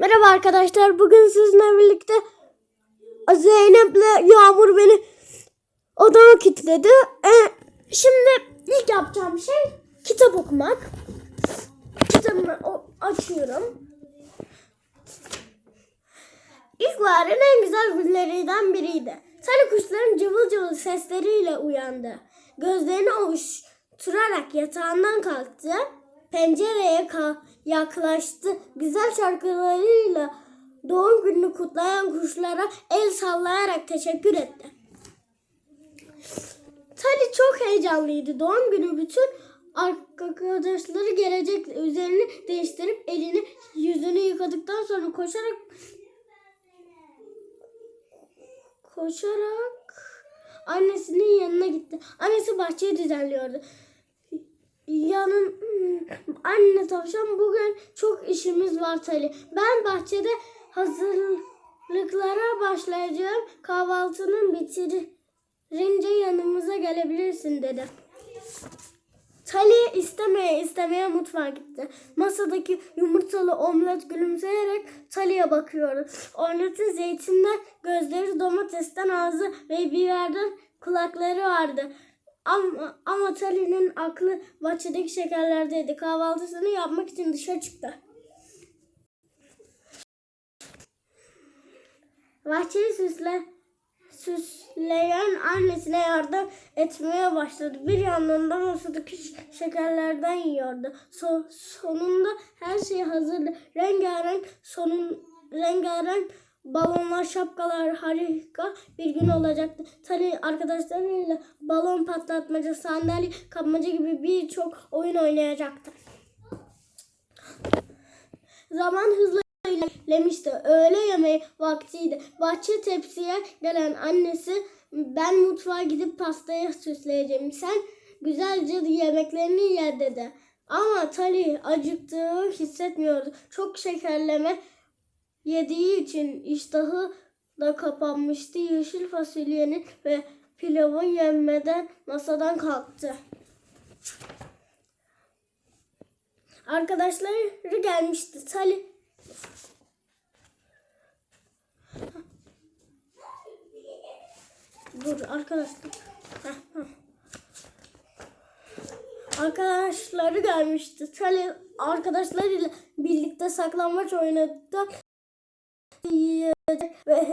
Merhaba arkadaşlar. Bugün sizinle birlikte Zeynep'le Yağmur beni odama kilitledi. Ee, şimdi ilk yapacağım şey kitap okumak. Kitabımı açıyorum. İlkbaharın en güzel günlerinden biriydi. Sarı kuşların cıvıl cıvıl sesleriyle uyandı. Gözlerini ovuşturarak yatağından kalktı. Pencereye yaklaştı. Güzel şarkılarıyla doğum gününü kutlayan kuşlara el sallayarak teşekkür etti. Tali çok heyecanlıydı. Doğum günü bütün arkadaşları gelecek üzerini değiştirip elini yüzünü yıkadıktan sonra koşarak koşarak annesinin yanına gitti. Annesi bahçeyi düzenliyordu. Yanın anne tavşan bugün çok işimiz var Tali. Ben bahçede hazırlıklara başlayacağım. Kahvaltının bitirince yanımıza gelebilirsin dedi. Tali istemeye istemeye mutfağa gitti. Masadaki yumurtalı omlet gülümseyerek Tali'ye bakıyordu. Omletin zeytinden gözleri, domatesten ağzı ve biberden kulakları vardı. Ama, ama Tali'nin aklı bahçedeki şekerlerdeydi. Kahvaltısını yapmak için dışarı çıktı. Bahçeyi süsle, süsleyen annesine yardım etmeye başladı. Bir yandan da masadaki şekerlerden yiyordu. So- sonunda her şey hazırdı. Rengarenk sonun rengarenk balonlar, şapkalar harika bir gün olacaktı. Tali arkadaşlarıyla balon patlatmaca, sandalye kapmaca gibi birçok oyun oynayacaktı. Zaman hızla ilerlemişti. Öğle yemeği vaktiydi. Bahçe tepsiye gelen annesi ben mutfağa gidip pastayı süsleyeceğim. Sen güzelce yemeklerini ye dedi. Ama Tali acıktığı hissetmiyordu. Çok şekerleme yediği için iştahı da kapanmıştı. Yeşil fasulyenin ve pilavın yenmeden masadan kalktı. Arkadaşları gelmişti. Tali Dur arkadaşlar. Arkadaşları gelmişti. Tali arkadaşlarıyla birlikte saklambaç oynadıktan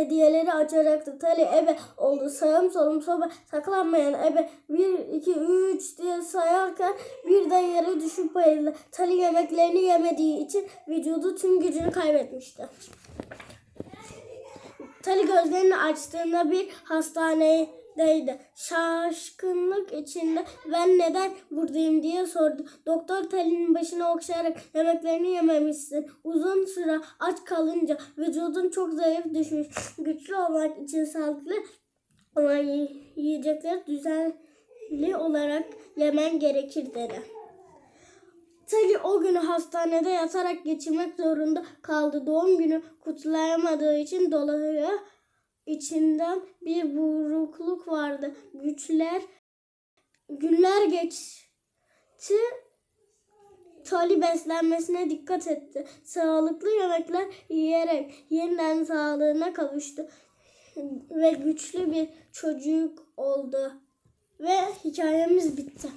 hediyeleri açacaktı. Tali ebe oldu. Sağım solum soba saklanmayan ebe 1, 2, 3 diye sayarken birden yere düşüp bayıldı. Tali yemeklerini yemediği için vücudu tüm gücünü kaybetmişti. Tali gözlerini açtığında bir hastanedeydi. Şaşkınlık içinde ben neden buradayım diye sordu. Doktor Tali'nin başını okşayarak yemeklerini yememişsin. Uzun süre aç kalınca vücudun çok zayıf düşmüş. Güçlü olmak için sağlıklı olan yi- yiyecekleri düzenli olarak yemen gerekir dedi. Tali o günü hastanede yatarak geçirmek zorunda kaldı. Doğum günü kutlayamadığı için dolayı içinden bir burukluk vardı. Güçler günler geçti. Tali beslenmesine dikkat etti. Sağlıklı yemekler yiyerek yeniden sağlığına kavuştu. Ve güçlü bir çocuk oldu. Ve hikayemiz bitti.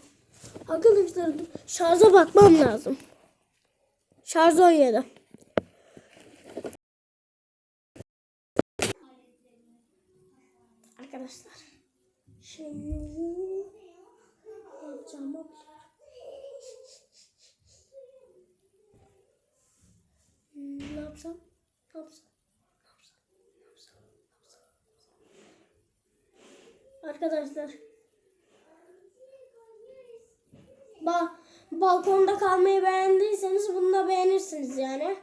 Arkadaşlar şarja bakmam lazım. Şarj 17. Şimdi ne yapacağım bakıyorum. Ne yapsam? Ne yapsam? Ne yapsam? Ne yapsam? Ne yapsam? Arkadaşlar ba balkonda kalmayı beğendiyseniz bunu da beğenirsiniz yani.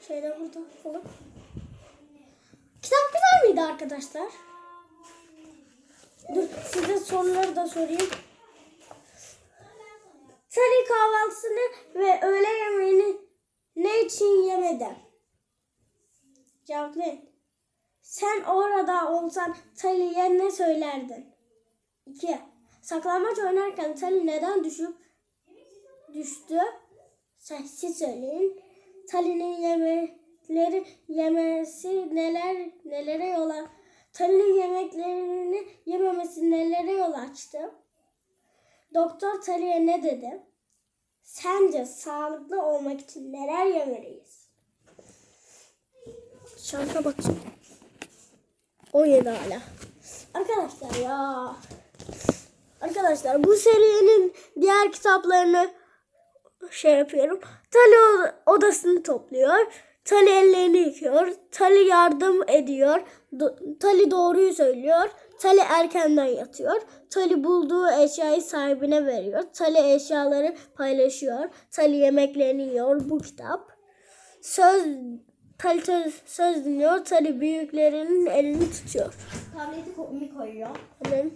Şeyde burada falan. Miydi arkadaşlar? Dur size soruları da sorayım. Sari kahvaltısını ve öğle yemeğini ne için yemedi? Cevaplayın. Sen orada olsan Tali'ye ne söylerdin? 2. Saklambaç oynarken Tali neden düşüp düştü? Siz söyleyin. Tali'nin yemekleri yemesi neler nelere yol a- Tali'nin yemeklerini yememesi nelere yol açtı? Doktor Tali'ye ne dedi? Sence sağlıklı olmak için neler yemeliyiz? Şansa bakacağım. 17 hala. Arkadaşlar ya. Arkadaşlar bu serinin diğer kitaplarını şey yapıyorum. Tali odasını topluyor. Tali ellerini yıkıyor. Tali yardım ediyor. Do- Tali doğruyu söylüyor. Tali erkenden yatıyor. Tali bulduğu eşyayı sahibine veriyor. Tali eşyaları paylaşıyor. Tali yemeklerini yiyor. Bu kitap. Söz Tali söz, söz dinliyor. Tali büyüklerinin elini tutuyor. Tableti mi koyuyor? Hemen.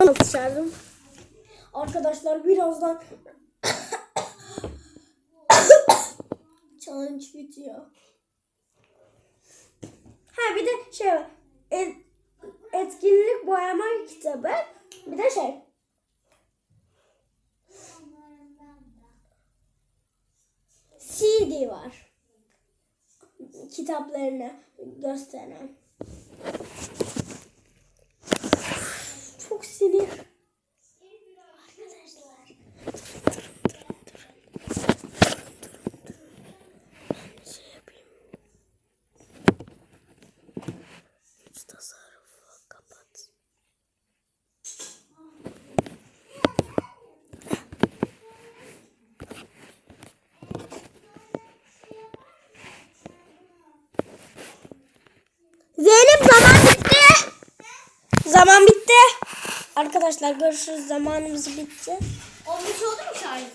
Alışardım. Arkadaşlar birazdan challenge bitiyor. Ha bir de şey. Et- etkinlik boyama kitabı. Bir de şey. CD var. Kitaplarını gösteren. Çok sinir. Arkadaşlar. Şey yapayım. Güç tasarrufu kapat. Zeynep zaman bitti. Zaman bitti. Arkadaşlar görüşürüz. Zamanımız bitti. Olmuş oldu mu şarjın?